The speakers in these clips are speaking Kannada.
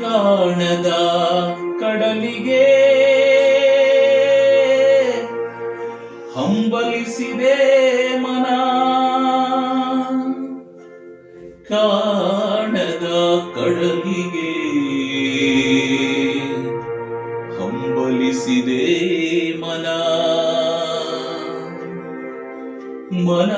ಕಾಣದ ಕಡಲಿಗೆ. ಹಂಬಲಿಸಿದೆ ಮನ. ಕಾಣದ ಕಡಲಿಗೆ. ಹಂಬಲಿಸಿದೆ ಮನ. ಮನ.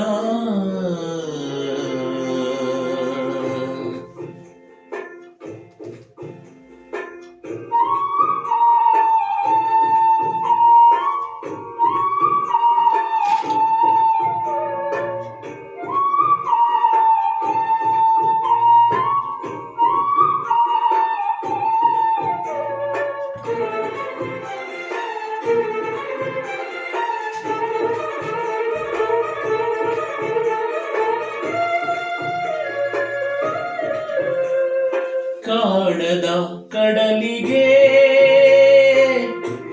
ಕಾಣದ ಕಡಲಿಗೆ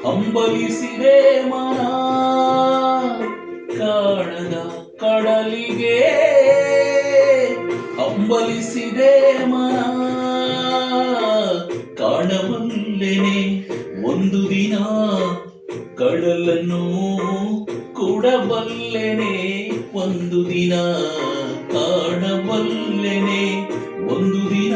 ಹಂಬಲಿಸಿದೆ ಮನ. ಕಾಣದ ಕಡಲಿಗೆ ಹಂಬಲಿಸಿದೆ ಮನ. ಕಾಣಬಲ್ಲೆನೆ ಒಂದು ದಿನ ಕಡಲನ್ನು ಕೊಡಬಲ್ಲೆನೆ ಒಂದು ದಿನ ಕಾಣಬಲ್ಲೆನೆ ಒಂದು ದಿನ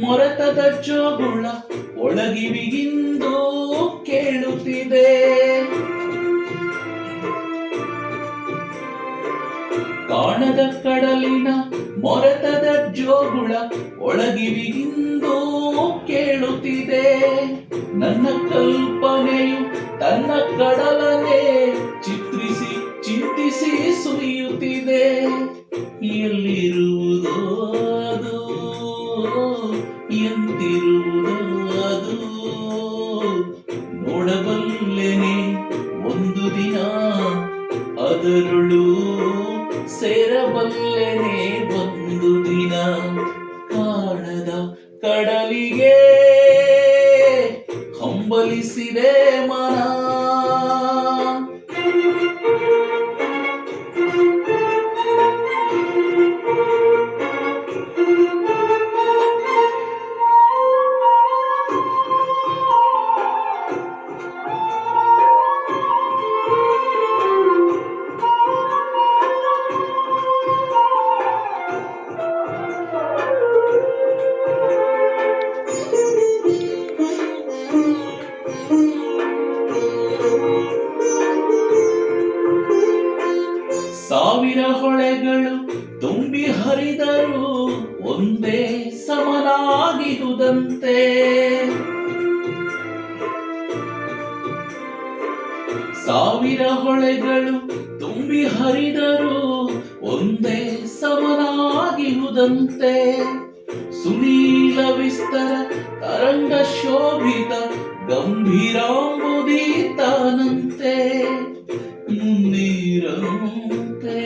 ಮೊರೆತದ ಜೋಗುಳ ಒಳಗಿವಿಗಿಂದು ಕೇಳುತ್ತಿದೆ. ಕಾಣದ ಕಡಲಿನ ಮೊರತದ ಜೋಗುಳ ಒಳಗಿವಿಗಿಂದು ಕೇಳುತ್ತಿದೆ. ನನ್ನ ಕಲ್ಪನೆಯು ತನ್ನ ಕಡಲನೆ ಚಿತ್ರಿಸಿ ಕಡಲಿಗೆ ಹಂಬಲಿಸಿದೆ ಮನ ಸಾವಿರ ಹೊಳೆಗಳು ತುಂಬಿ ಹರಿದರು ಒಂದೇ ಸಮನಾಗಿರುವುದಂತೆ. ಸಾವಿರ ಹೊಳೆಗಳು ತುಂಬಿ ಹರಿದರು ಒಂದೇ ಸಮನಾಗಿರುವುದಂತೆ. ಸುನೀಲ ವಿಸ್ತರ ತರಂಗ ಶೋಭಿತ ಗಂಭೀರಾಂಬುದೀತಾನಂತೆ ಮುನ್ನೀರಂತೆ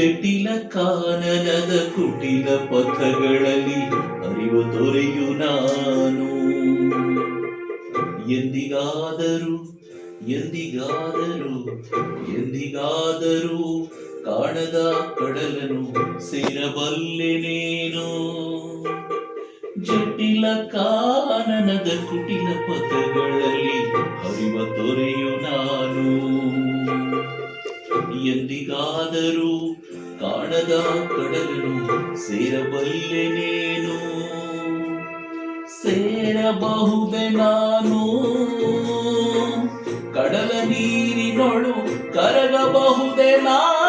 ಜಟಿಲ ಕಾನನದ ಕುಟಿಲ ಪಥಗಳಲ್ಲಿ ಅರಿವು ದೊರೆಯು ನಾನು. ಎಂದಿಗಾದರೂ ಎಂದಿಗಾದರೂ ಎಂದಿಗಾದರೂ ಕಾಣದ ಕಡಲನು ಸೇರಬಲ್ಲೆನೇನು ಜಟಿಲ ಕಾನನದ ಕುಟಿಲ ಪಥಗಳಲ್ಲಿ ಅರಿವ ದೊರೆಯು ನಾನು. ಎಂದಿಗಾದರೂ ಕಾಣದ ಕಡಲನು ಸೇರಬಲ್ಲೆನೇನು ಸೇರಬಹುದೆ ನಾನು. ಕಡಲ ನೀರಿನೊಳು ಕರಗಬಹುದೆ ನಾನು